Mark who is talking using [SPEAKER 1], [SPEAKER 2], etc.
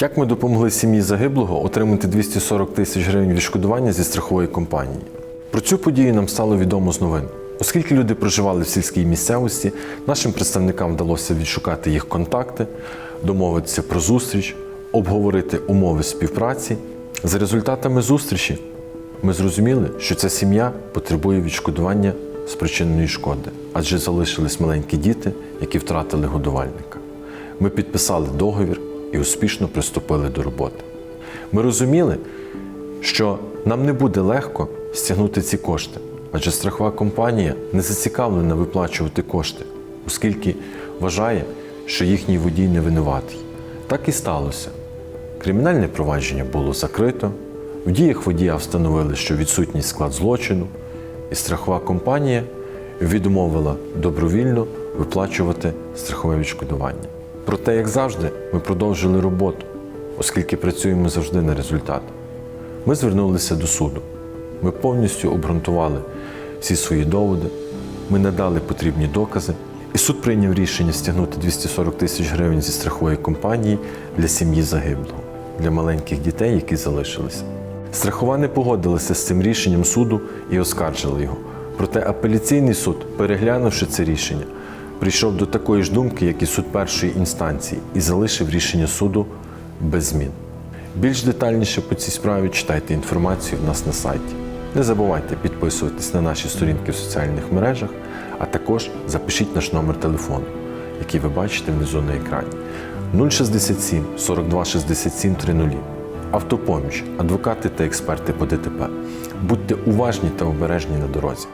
[SPEAKER 1] Як ми допомогли сім'ї загиблого отримати 240 тисяч гривень відшкодування зі страхової компанії? Про цю подію нам стало відомо з новин. Оскільки люди проживали в сільській місцевості, нашим представникам вдалося відшукати їх контакти, домовитися про зустріч, обговорити умови співпраці. За результатами зустрічі ми зрозуміли, що ця сім'я потребує відшкодування спричиненої шкоди, адже залишились маленькі діти, які втратили годувальника. Ми підписали договір і успішно приступили до роботи. Ми розуміли, що нам не буде легко стягнути ці кошти, адже страхова компанія не зацікавлена виплачувати кошти, оскільки вважає, що їхній водій не винуватий. Так і сталося. Кримінальне провадження було закрито, в діях водія встановили, що відсутній склад злочину, і страхова компанія відмовила добровільно виплачувати страхове відшкодування. Проте, як завжди, ми продовжили роботу, оскільки працюємо завжди на результат. Ми звернулися до суду. Ми повністю обґрунтували всі свої доводи, ми надали потрібні докази, і суд прийняв рішення стягнути 240 тисяч гривень зі страхової компанії для сім'ї загиблого, для маленьких дітей, які залишилися. Страхова не погодилася з цим рішенням суду і оскаржила його. Проте апеляційний суд, переглянувши це рішення, прийшов до такої ж думки, як і суд першої інстанції, і залишив рішення суду без змін. Більш детальніше по цій справі читайте інформацію в нас на сайті. Не забувайте підписуватись на наші сторінки в соціальних мережах, а також запишіть наш номер телефону, який ви бачите внизу на екрані 067 42 67 30. Автопоміч, адвокати та експерти по ДТП. Будьте уважні та обережні на дорозі.